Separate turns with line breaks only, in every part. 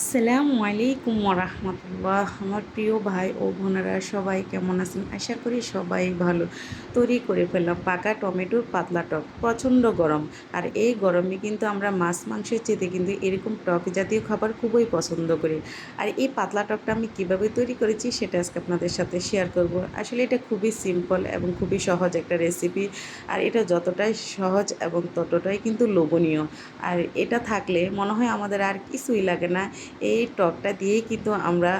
আসসালামু আলাইকুম রহমতুল্লাহ আমার প্রিয় ভাই ও বোনেরা সবাই কেমন আছেন? আশা করি সবাই ভালো। তৈরি করে ফেললাম পাকা টমেটোর পাতলা টক, প্রচণ্ড গরম। আর এই গরমে কিন্তু আমরা মাছ মাংসের চেতে কিন্তু এরকম টক জাতীয় খাবার খুবই পছন্দ করি। আর এই পাতলা টকটা আমি কীভাবে তৈরি করেছি সেটা আজকে আপনাদের সাথে শেয়ার করব। আসলে এটা খুবই সিম্পল এবং খুবই সহজ একটা রেসিপি আর এটা যতটাই সহজ এবং ততটাই কিন্তু লোভনীয়। আর এটা থাকলে মনে হয় আমাদের আর কিছুই লাগে না। এই টকটা দিয়েই কিন্তু আমরা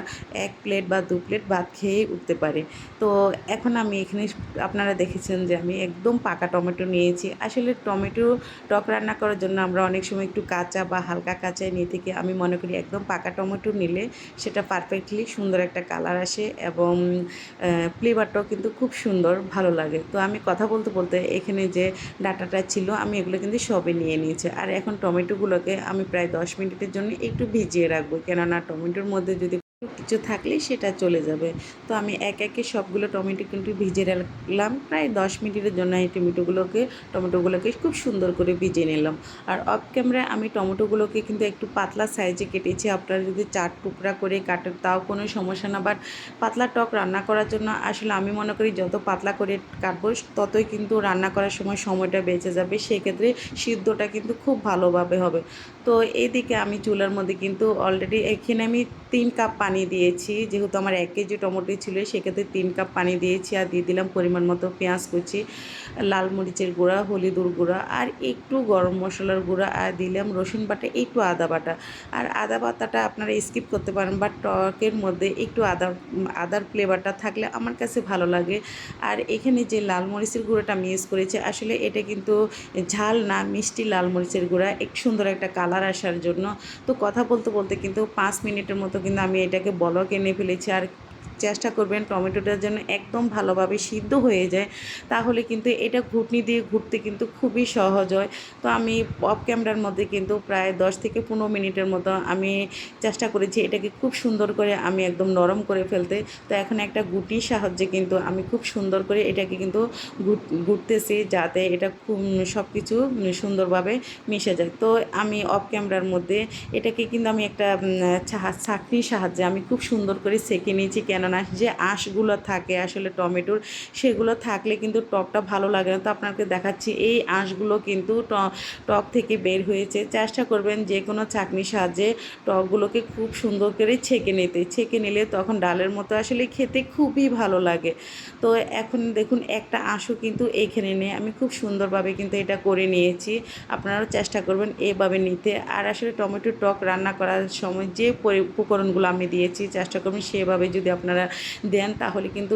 এক প্লেট বা দু প্লেট ভাত খেয়ে উঠতে পারি। তো এখন আমি এখানে আপনারা দেখেছেন যে আমি একদম পাকা টমেটো নিয়েছি। আসলে টমেটো টক রান্না করার জন্য আমরা অনেক সময় একটু কাঁচা বা হালকা কাঁচায় নিয়ে থেকে। আমি মনে করি একদম পাকা টমেটো নিলে সেটা পারফেক্টলি সুন্দর একটা কালার আসে এবং ফ্লেভারটাও কিন্তু খুব সুন্দর, ভালো লাগে। তো আমি কথা বলতে বলতে এখানে যে ডাটাটা ছিল, আমি এগুলো কিন্তু সবে নিয়ে নিয়েছি। আর এখন টমেটোগুলোকে আমি প্রায় দশ মিনিটের জন্য একটু ভিজিয়ে রাখব। কেননা টমেটোর মধ্যে যদি কিছু থাকলে সেটা চলে যাবে। তো আমি এক একে সবগুলো টমেটো কিন্তু ভিজে রাখলাম। প্রায় দশ মিনিটের জন্য এই টমেটোগুলোকে টমেটোগুলোকে খুব সুন্দর করে ভিজে নিলাম। আর অফ ক্যামেরায় আমি টমেটোগুলোকে কিন্তু একটু পাতলা সাইজে কেটেছি। আপনারা যদি চার টুকরা করে কাটেন তাও কোনো সমস্যা না। বাট পাতলা টক রান্না করার জন্য আসলে আমি মনে করি যত পাতলা করে কাটবো, ততই কিন্তু রান্না করার সময় সময়টা বেঁচে যাবে। সেক্ষেত্রে সিদ্ধটা কিন্তু খুব ভালোভাবে হবে। তো এইদিকে আমি চুলার মধ্যে কিন্তু অলরেডি এখানে আমি তিন কাপ পানি দিয়েছি। যেহেতু আমার এক কেজি টমেটো ছিল, সেক্ষেত্রে তিন কাপ পানি দিয়েছি আর দিয়ে দিলাম পরিমাণ মতো পেঁয়াজ কুচি, লাল মরিচের গুঁড়া, হলুদুর গুঁড়া আর একটু গরম মশলার গুঁড়া আর দিলাম রসুন বাটা, একটু আদা বাটা। আর আদা বাটাটা আপনারা স্কিপ করতে পারেন বা টকের মধ্যে একটু আদা আদার ফ্লেভারটা থাকলে আমার কাছে ভালো লাগে। আর এখানে যে লাল মরিচের গুঁড়োটা আমি ইউজ করেছি, আসলে এটা কিন্তু ঝাল না, মিষ্টি লাল মরিচের গুঁড়া, এক সুন্দর একটা কালার আসার জন্য। তো কথা বলতে বলতে কিন্তু পাঁচ মিনিটের মতো কিন্তু আমি এটাকে বলক এনে ফেলেছি। আর চেষ্টা করবেন টমেটোটার যেন একদম ভালোভাবে সিদ্ধ হয়ে যায়, তাহলে কিন্তু এটা ঘুটনি দিয়ে ঘুরতে কিন্তু খুবই সহজ হয়। তো আমি অফ ক্যামেরার মধ্যে কিন্তু প্রায় দশ থেকে পনেরো মিনিটের মতো আমি চেষ্টা করেছি এটাকে খুব সুন্দর করে আমি একদম নরম করে ফেলতে। তো এখন একটা গুটির সাহায্যে কিন্তু আমি খুব সুন্দর করে এটাকে কিন্তু ঘুরতেছি যাতে এটা খুব সব কিছু সুন্দরভাবে মিশে যায়। তো আমি অফ ক্যামেরার মধ্যে এটাকে কিন্তু আমি একটা ছাঁকনির সাহায্যে আমি খুব সুন্দর করে সেঁকে নিয়েছি। কেননা যে আঁশগুলো থাকে আসলে টমেটোর, সেগুলো থাকলে কিন্তু টকটা ভালো লাগে না। তো আপনাকে দেখাচ্ছি, এই আঁশগুলো কিন্তু টক থেকে বের হয়েছে। চেষ্টা করবেন যে কোনো চাকনির সাহায্যে টকগুলোকে খুব সুন্দর করে ছেঁকে নিতে। ছেঁকে নিলে তখন ডালের মতো আসলে খেতে খুবই ভালো লাগে। তো এখন দেখুন, একটা আঁশও কিন্তু এইখানে নিয়ে আমি খুব সুন্দরভাবে কিন্তু এটা করে নিয়েছি। আপনারাও চেষ্টা করবেন এভাবে নিতে। আর আসলে টমেটো টক রান্না করার সময় যে উপকরণগুলো আমি দিয়েছি, চেষ্টা করবেন সেভাবে যদি আপনারা দেন, তাহলে কিন্তু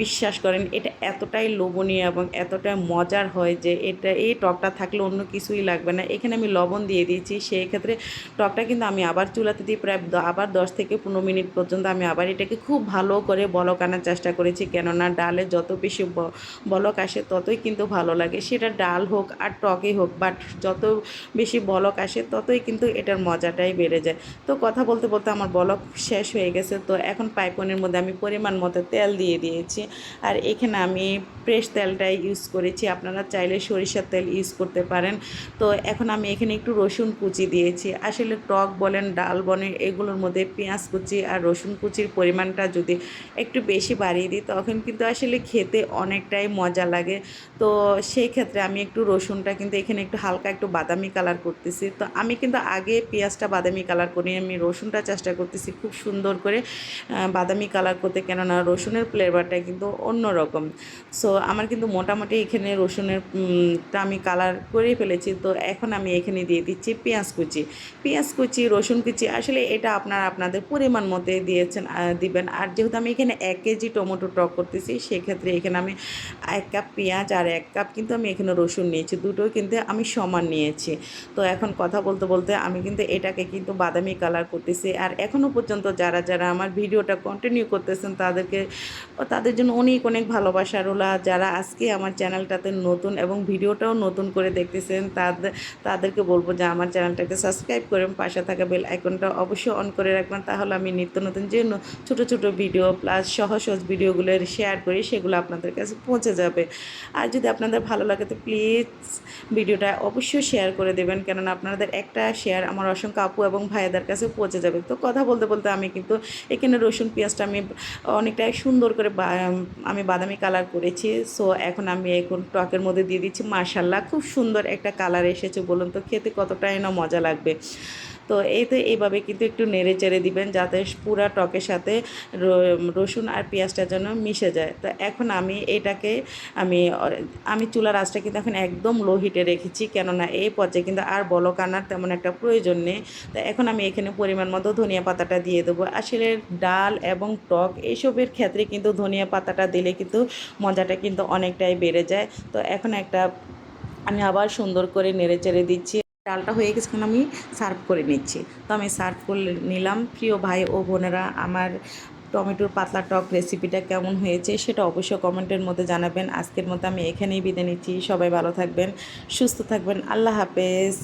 বিশ্বাস করেন এটা এতটাই লোভনীয় এবং এতটাই মজার হয় যে এটা, এই টকটা থাকলে অন্য কিছুই লাগবে না। এখানে আমি লবণ দিয়ে দিয়েছি, সেই ক্ষেত্রে টকটা কিন্তু আমি আবার চুলাতে দিয়ে প্রায় আবার দশ থেকে পনেরো মিনিট পর্যন্ত আমি আবার এটাকে খুব ভালো করে বলক আনার চেষ্টা করেছি, কেননা ডালে যত বেশি বলক আসে ততই কিন্তু ভালো লাগে। সেটা ডাল হোক আর টকে হোক বাট যত বেশি বলক আসে ততই কিন্তু এটার মজাটাই বেড়ে যায়। তো কথা বলতে বলতে আমার বলক শেষ হয়ে গেছে, তো এখন পাইপনের মধ্যে আমি পরিমাণ মতো তেল দিয়ে দিয়েছি। আর এখানে আমি ফ্রেশ তেলটাই ইউজ করেছি। আপনারা চাইলে সরিষার তেল ইউজ করতে পারেন। তো এখন আমি এখানে একটু রসুন কুচি দিয়েছি। আসলে টক বলেন, ডাল বলেন, এগুলোর মধ্যে পেঁয়াজ কুচি আর রসুন কুচির পরিমাণটা যদি একটু বেশি বাড়িয়ে দিই, তখন কিন্তু আসলে খেতে অনেকটাই মজা লাগে। তো সেই ক্ষেত্রে আমি একটু রসুনটা কিন্তু এখানে একটু হালকা একটু বাদামি কালার করতেছি। তো আমি কিন্তু আগে পেঁয়াজটা বাদামি কালার করি আমি রসুনটা চেষ্টা করতেছি খুব সুন্দর করে বাদামি কালার করতে, কেননা রসুনের ফ্লেভারটা কিন্তু অন্যরকম। সো আমার কিন্তু মোটামুটি এখানে রসুনের টা আমি কালার করে ফেলেছি। তো এখন আমি এখানে দিয়ে দিচ্ছি পেঁয়াজ কুচি। পেঁয়াজ কুচি, রসুন কুচি, আসলে এটা আপনারা আপনাদের পরিমাণ মতে দিয়েছেন দিবেন। আর যেহেতু আমি এখানে এক কেজি টমেটো টক করতেছি, সেক্ষেত্রে এখানে আমি এক কাপ পেঁয়াজ আর এক কাপ কিন্তু আমি এখানে রসুন নিয়েছি। দুটোই কিন্তু আমি সমান নিয়েছি। তো এখন কথা বলতে বলতে আমি কিন্তু এটাকে কিন্তু বাদামি কালার করতেছি। আর এখনও পর্যন্ত যারা যারা আমার ভিডিওটা কন্টিনিউ করতেছেন তাদেরকে তাদের জন্য অনেক অনেক ভালোবাসা। রোল, যারা আজকে আমার চ্যানেলটাতে নতুন এবং ভিডিওটাও নতুন করে দেখতেছেন তাদের তাদেরকে বলব যে আমার চ্যানেলটাকে সাবস্ক্রাইব করেন পাশে থাকা বেল আইকনটা অবশ্যই অন করে রাখবেন। তাহলে আমি নিত্য নতুন যে ছোট ছোট ভিডিও প্লাস সহজ সহজ ভিডিওগুলো শেয়ার করি, সেগুলো আপনাদের কাছে পৌঁছে যাবে। আর যদি আপনাদের ভালো লাগে তো প্লিজ ভিডিওটা অবশ্যই শেয়ার করে দেবেন, কেননা আপনাদের একটা শেয়ার আমার অসংখ্য আপু এবং ভাইদের কাছে পৌঁছে যাবে। তো কথা বলতে বলতে আমি কিন্তু এখানে রসুন, পেঁয়াজটা আমি অনেকটাই সুন্দর করে আমি বাদামি কালার করেছি। সো এখন আমি এখন টকের মধ্যে দিয়ে দিচ্ছি। মাশাল্লাহ খুব সুন্দর একটা কালার এসেছে বলুন তো। খেতে কতটাই না মজা লাগবে। তো এই তো এইভাবে কিন্তু একটু নেড়ে চেড়ে দিবেন যাতে পুরা টকের সাথে রসুন আর পেঁয়াজটা যেন মিশে যায়। তো এখন আমি এটাকে আমি আমি চুলার আঁচটা কিন্তু এখন একদম লো হিটে রেখেছি, কেননা এই পর্যায়ে কিন্তু আর বলক আনার তেমন একটা প্রয়োজন নেই। তো এখন আমি এখানে পরিমাণ মতো ধনিয়া পাতাটা দিয়ে দেবো। আসলে ডাল এবং টক এইসবের ক্ষেত্রে কিন্তু ধনিয়া পাতাটা দিলে কিন্তু মজাটা কিন্তু অনেকটাই বেড়ে যায়। তো এখন একটা, আমি আবার সুন্দর করে নেড়ে চেড়ে দিচ্ছি। ডালটা হয়ে গেছে এখন আমি সার্ভ করে নিচ্ছি। তো আমি সার্ভ করে নিলাম। প্রিয় ভাই ও বোনেরা, আমার টমেটোর পাতলা টক রেসিপিটা কেমন হয়েছে সেটা অবশ্যই কমেন্টের মধ্যে জানাবেন। আজকের মতো আমি এখানেই বিদায় নিচ্ছি। সবাই ভালো থাকবেন, সুস্থ থাকবেন। আল্লাহ হাফেজ।